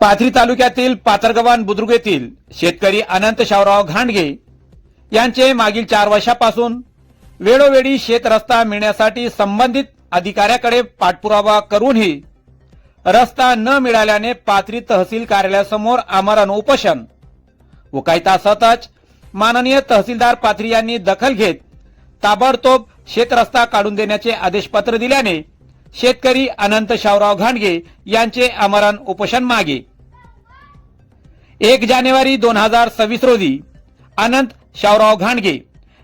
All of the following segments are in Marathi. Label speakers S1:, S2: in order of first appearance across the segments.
S1: पाथरी तालुक्यातील पाथरगवान बुद्रुक येथील शेतकरी अनंत शावराव घांडगे यांचे मागील चार वर्षापासून वेळोवेळी शेत रस्ता मिळण्यासाठी संबंधित अधिकाऱ्याकडे पाठपुरावा करूनही रस्ता न मिळाल्याने पाथरी तहसील कार्यालयासमोर आमरण उपोषण. व काही तासातच माननीय तहसीलदार पाथरी यांनी दखल घेत ताबडतोब शेत रस्ता काढून देण्याचे आदेशपत्र दिल्याने शेतकरी अनंत शावराव घाणगे यांचे आमरण उपोषण मागे एक जानेवारी दोन हजार सव्वीस रोजी अनंत शावराव घाणगे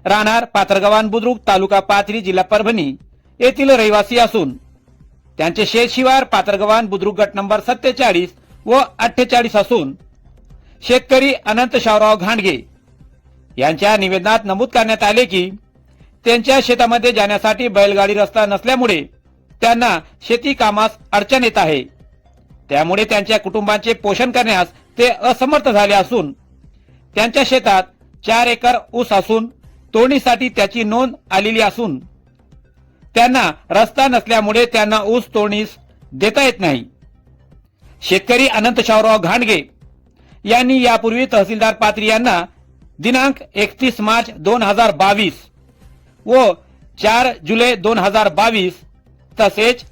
S1: राहणार पात्रगव्हाण बुद्रुक तालुका पाथरी जिल्हा परभणी येथील रहिवासी असून त्यांचे शेत शिवार पात्रगव्हाण बुद्रुक गट नंबर सत्तेचाळीस व अठ्ठेचाळीस असून शेतकरी अनंत शावराव घाणगे यांच्या निवेदनात नमूद करण्यात आले की त्यांच्या शेतामध्ये जाण्यासाठी बैलगाडी रस्ता नसल्यामुळे त्यांना शेती कामास अडचण येत आहे. त्यामुळे त्यांच्या कुटुंबाचे पोषण करण्यास ते असमर्थ झाले असून त्यांच्या शेतात चार एकर ऊस असून तोडणीसाठी त्याची नोंद आलेली असून त्यांना रस्ता नसल्यामुळे त्यांना ऊस तोडणीस देता येत नाही. शेतकरी अनंत शावराव घाणगे यांनी यापूर्वी तहसीलदार पात्री यांना दिनांक एकतीस मार्च दोन हजार बावीस व चार जुलै दोन हजार बावीस तसेच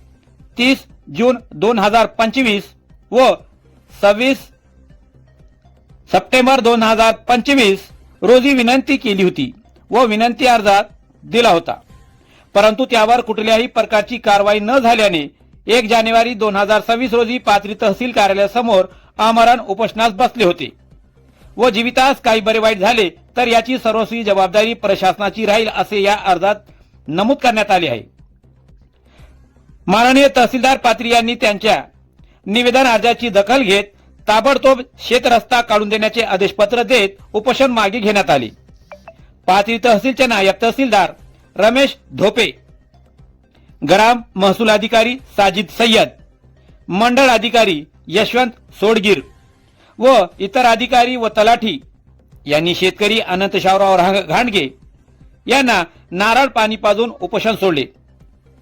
S1: तीस जून दोन हजार पंचवीस व सव्वीस सप्टेंबर दोन हजार पंचवीस रोजी विनंती केली होती व विनंती अर्जात दिला होता. परंतु त्यावर कुठल्याही प्रकारची कारवाई न झाल्याने एक जानेवारी दोन हजार सव्वीस रोजी पाथरी तहसील कार्यालयासमोर आमरण उपोषणास बसले होते व जीवितास काही बरे वाईट झाले तर याची सर्वस्वी जबाबदारी प्रशासनाची राहील असे या अर्जात नमूद करण्यात आले आहे. माननीय तहसीलदार पात्री यांनी त्यांच्या निवेदन अर्जाची दखल घेत ताबडतोब शेत रस्ता काढून देण्याचे आदेशपत्र देत उपोषण मागे घेण्यात आले. पाथरी तहसीलचे नायब तहसीलदार रमेश धोपे ग्राम महसूल अधिकारी साजिद सय्यद मंडळ अधिकारी यशवंत सोडगीर व इतर अधिकारी व तलाठी यांनी शेतकरी अनंत शावराव घाणगे यांना नारळ पाणी पाजून उपोषण सोडले.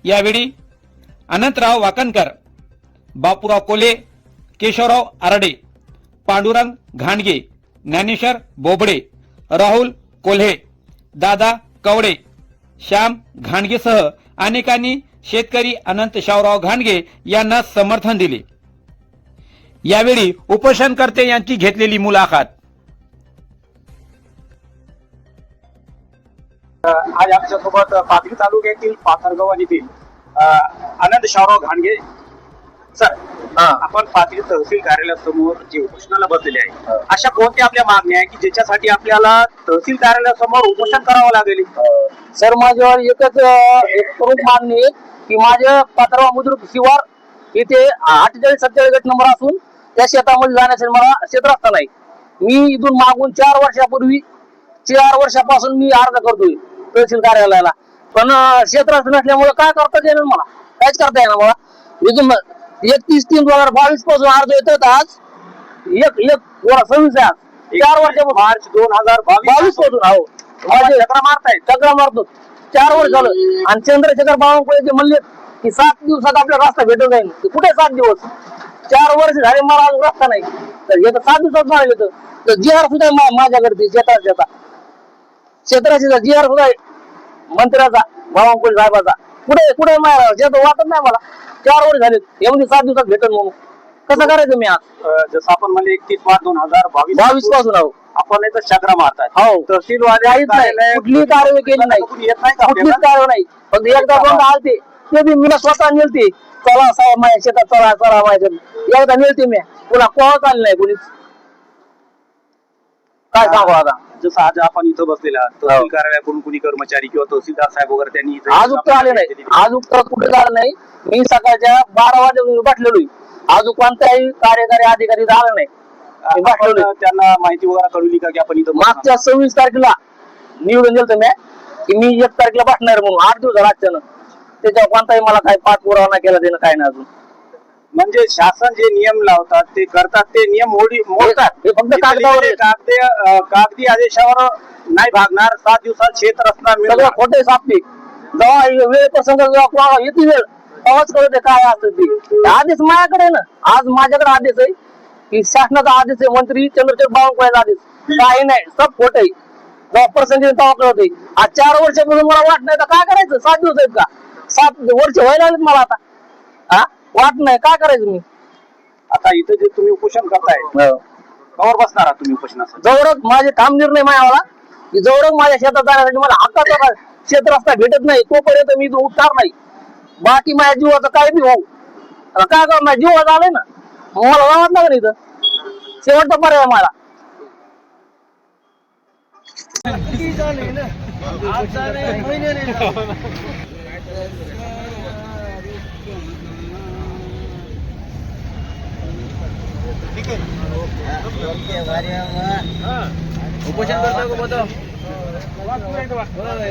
S1: यावेळी अनंतराव वाकणकर बापूराव कोले केशवराव आरडे पांडुरंग घाणगे ज्ञानेश्वर बोबडे राहुल कोल्हे दादा कवडे श्याम घाणगेसह अनेकांनी शेतकरी अनंत शावराव घाणगे यांना समर्थन दिले. यावेळी उपोषणकर्ते यांची घेतलेली मुलाखत.
S2: आज आमच्यासोबत पाथरी तालुक्यातील पाथरगाव येथील अनंत शावराव घांडगे सर आपण पाथरी तहसील कार्यालयासमोर जे उपोषणाला बसलेले आहे अशा कोणत्या आपल्या मागण्या आहे की ज्याच्यासाठी आपल्याला तहसील कार्यालयासमोर उपोषण करावं लागेल?
S3: सर माझ्यावर एकच अं, एक प्रमुख मागणी आहे की माझ्या पात्रवा मुद्रुक शिवार इथे अठ्ठेचाळीस सत्तेचाळीस गट नंबर असून त्या शेतामध्ये जाण्यासाठी मला शेत रस्ता नाही. मी इथून मागून चार वर्षापूर्वी चार वर्षापासून मी अर्ज करतोय तहसील कार्यालयाला. पण शेत रस्ता नसल्यामुळे काय करता येणार मला? काहीच करता येणार मला. इथून एकतीस तीन दोन हजार बावीसपासून अर्ज येतात आज. एक एक सव्वीस चार वर्षापासून.
S2: मार्च दोन हजार
S3: बावीस. पासून हो. माझे
S2: चक्रा मारतायत
S3: चक्रा मारतो. चार वर्ष झालं. आणि चंद्रशेखर बावनकुळे जे म्हणले की सात दिवसात आपल्याला रस्ता भेटून जाईल. ते कुठे सात दिवस? चार वर्ष झाले मला अजून रस्ता नाही. तर हे तर सात दिवसात नाही येतं. तर जी आर सुद्धा माझ्याकडे शेता शेता. क्षेत्राची जी आर सुद्धा आहे. मंत्र्याचा बावनकुळे साहेबाचा. कुठे कुठे माझ्या वाटत नाही मला. चार वर्ष झाले. यामध्ये सात दिवसात भेटल म्हणून. कसं करायचं मी आज?
S2: जसं आपण म्हणले एकतीस मार्च दोन हजार बावीस
S3: बावीसपासून आहो
S2: आपण इथं चक्रा मारताय.
S3: हो.
S2: तहसील
S3: काहीच नाही. कुठलीही कारवाई केली नाही.
S2: येत नाही का
S3: कुठलीच
S2: आपल्याला?
S3: कारवाई नाही. फक्त एकदा दोनदा आलते. ते बी मी स्वतः नेलते. चला साहेब माझ्या शेतात चला चला माझ्या शेतात. एकदा नेलते मी. पुन्हा कोणाच आले नाही कोणीच. काय सांगू आता?
S2: जसं आज आपण इथं बसलेला तहसील कार्यालयाकडून कुणी कर्मचारी किंवा तहसीलदार साहेब वगैरे त्यांनी इथं
S3: आज उत्तर आले नाही. आज उत्तर कुठे झालं नाही? मी सकाळच्या बारा वाजे बसलेलो आज कोणताही कार्यकारी अधिकारी झाला नाही.
S2: त्यांना माहिती वगैरे कळवली का की आपण इथं?
S3: मागच्या सव्वीस तारखेला निवडून दिलं मी की मी एक तारखेला बसणार म्हणून. आठ दिवस लागत्यानं त्याच्यावर कोणताही मला काही पाठपुरावा नाही केला त्यानं काय नाही अजून.
S2: म्हणजे शासन जे नियम लावतात ते करतात ते नियम मोडी मोडतात.
S3: हे फक्त
S2: इथं
S3: कागदावर
S2: कागदे अं, कागदी आदेशावर नाही भागणार सात दिवसात शेत रस्ता
S3: सगळं
S2: मिळणार
S3: खोटे सापते जेव्हा वेळ प्रसंग जेव्हा कोणाला येते वेळ तेव्हाच कळते काय असतं ते. आदेश माझ्याकडे आहे ना. आज माझ्याकडे आदेश आहे
S4: की शासनाचा आदेश आहे मंत्री चंद्रशेखर बावनकुळेचा आदेश. काही नाही सब खोट आहे. जेव्हा प्रसंगी तेव्हा कळत. आहे आज चार वर्षापासून मला वाट नाही तर काय करायचं? सात दिवस आहेत का? सात वर्ष व्हायला मला आता. हा वाट नाही काय करायचं मी?
S2: आता इथं जे तुम्ही उपोषण करताय कवर बसणार आहात तुम्ही उपोषणासाठी?
S4: जवळच माझे ठाम निर्णय मायावाला. की जवळच माझ्या शेतात जाण्यासाठी मला हक्काचा शेत रस्ता भेटत नाही तोपर्यंत मी इथून उठणार नाही. बाकी माझ्या जीवाचं काय बी होऊ. आता काय करणार जीवाचं आलंय ना. मग मला जावंच लागेल इथं. शेवटचा पर्याय मला
S5: उपोषण करतो का बोलतो?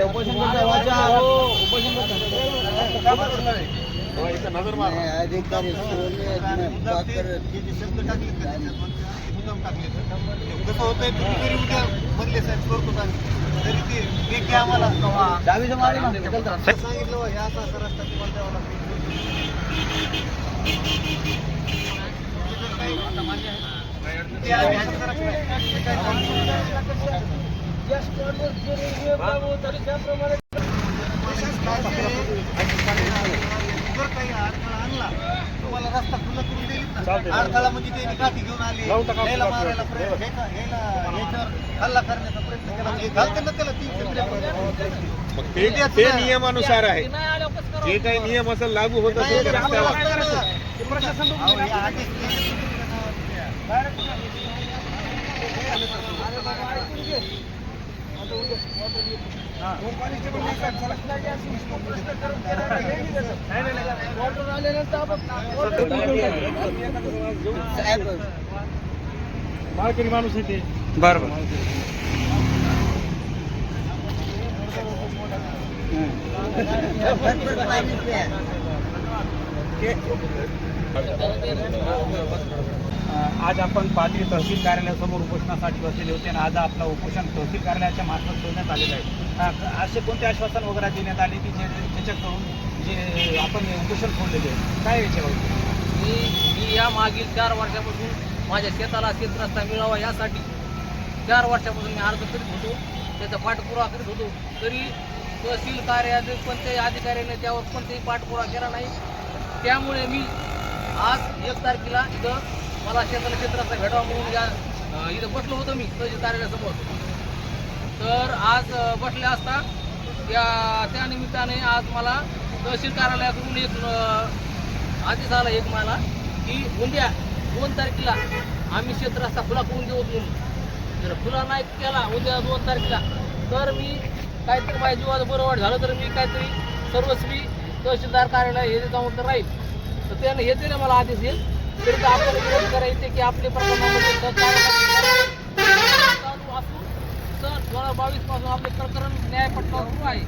S5: उपोषण करतो वाचा. हो उपोषण
S6: अधिकारी कसं होतंय तुम्ही जरी उद्या बनले साहेब करतो तरी ते लेखी आम्हाला सांगितलं हो, हे असा रस्ता तुम्हाला द्यावा लागतो जर काही अडथळा आणला तुम्हाला रस्ता खुला करून देईल ना अडथळा म्हणजे त्यांनी काठी घेऊन आली. यायला मारायला प्रयत्न का- यायला याच्यावर हल्ला करण्याचा प्रयत्न केला. घालते ना त्याला तीनशे त्रेपन्न.
S7: ते. नियमानुसार आहे. जे काही नियम असं लागू होत असेल तर
S6: आम्हाला
S7: रस्त्यावर
S6: वाटतं ना. अहो, हे आदेश
S8: बरं बरं आज आपण पाथरी तहसील कार्यालयासमोर उपोषणासाठी बसलेले होते आणि आज आपलं उपोषण तहसील कार्यालयाच्या मार्फत ठेवण्यात आलेलं आहे. असे कोणते आश्वासन वगैरे देण्यात आले की जे त्याच्याकडून जे आपण उपोषण सोडलेले आहे? काय याच्यावर?
S4: मी मी या मागील चार वर्षापासून माझ्या शेताला शेतरस्ता मिळावा यासाठी चार वर्षापासून मी अर्ज करीत होतो. त्याचा पाठपुरावा करीत होतो. तरी तहसील कार्यालय कोणत्याही अधिकाऱ्याने त्यावर कोणताही पाठपुरावा केला नाही. त्यामुळे मी आज एक तारखेला इथं मला शेताला क्षेत्राचा रस्ता भेटावा म्हणून या इथं बसलो होतो मी तहसील कार्यालयासमोर. तर आज बसले असता त्या त्या निमित्ताने आज मला तहसील कार्यालयाकडून एक आदेश आला एक मला की उद्या दोन तारखेला आम्ही क्षेत्र रस्ता खुला करून देऊ म्हणून. जर खुला नाही केला उद्या दोन तारखेला तर मी काहीतरी माझ्या जीवाचं बरं झालं तर मी काहीतरी सर्वस्वी तहसीलदार कार्यालय हे जाऊन तर राहील. तर त्यानं हे दिले मला आदेश येईल तरी तर आपल्याला विरोध करायचे की आपले प्रकरणामध्ये चालू असून सन दोन बावीसपासून आपले प्रकरण न्यायपट्टा सुरू आहे.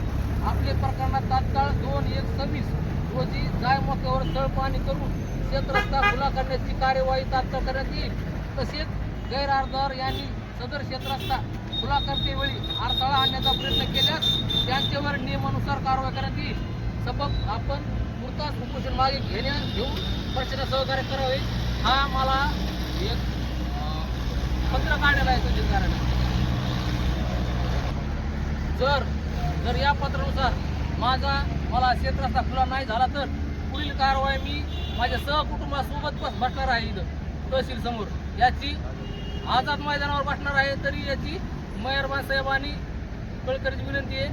S4: आपले प्रकरणात तात्काळ दोन एक सव्वीस रोजी जाय मोक्यावर तळपाणी करून शेतरस्ता खुला करण्याची कार्यवाही तात्काळ करण्यात येईल. तसेच गैरअर्धार यांनी सदर शेतरस्ता खुला करतेवेळी अडथळा आणण्याचा प्रयत्न केल्यास त्यांच्यावर नियमानुसार कारवाई करण्यात येईल. सबक आपण तास उपोषण मागे घेण्या घेऊन पक्षाला सहकार्य करावे हा मला एक पत्र काढलेलं आहे तहसील जर जर या पत्रानुसार माझा मला क्षेत्रस्था खुला नाही झाला तर पुढील कारवाई मी माझ्या सहकुटुंबासोबत पण बसणार आहे इथं तहसील समोर. याची आझाद मैदानावर बसणार आहे तरी याची मेहरबान साहेबांनी कळकरीची विनंती आहे.